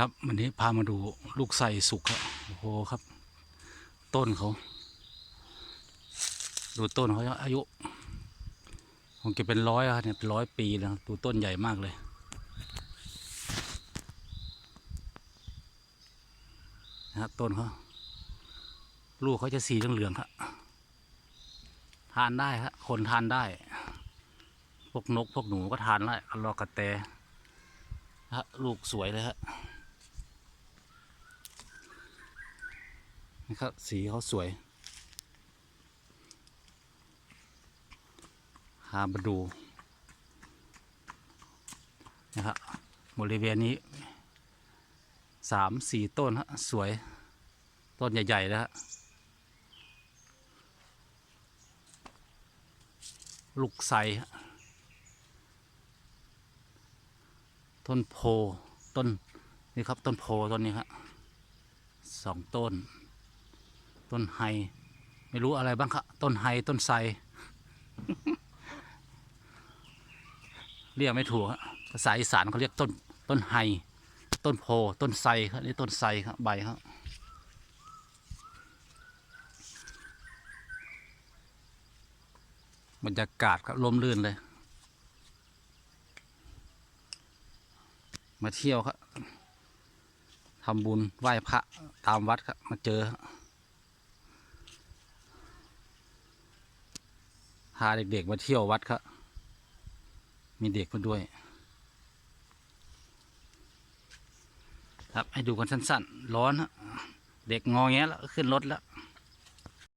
ครับวันนี้พามาดูลูกไส่สุกครับโอ้โหครับ ต้นเขา ดูต้นเขาอายุคงจะเป็นร้อยครับเนี่ยเป็นร้อยปีแล้วดูต้นใหญ่มากเลย นะครับต้นเขาลูกเขาจะสีเหลืองๆครับทานได้ครับคนทานได้ พวกนกพวกหนูก็ทานได้กระรอกกระแตฮะลูกสวยเลยฮะ นะครับ สีเขาสวย หามาดูนะครับบริเวณนี้สามสี่ต้นฮะสวย ต้นใหญ่ๆแล้วฮะลูกไทรฮะต้นโพต้น นี่ครับ ต้นโพต้นนี้ครับสองต้น ต้นไฮไม่รู้อะไรบ้างครับต้นไฮต้นไทรเรียกไม่ถูกภาษาอีสานเขาเรียกต้นต้นไฮต้นโพต้นไทรครับนี่ต้นไทรครับใบครับบรรยากาศครับลมลื่นเลย มาเที่ยวครับทำบุญไหว้พระตามวัดครับมาเจอ พาเด็กๆมาเที่ยววัดครับ มีเด็กมาด้วย ครับให้ดูกันสั้นๆ ร้อนฮะเด็กงอแงแล้วขึ้นรถแล้ว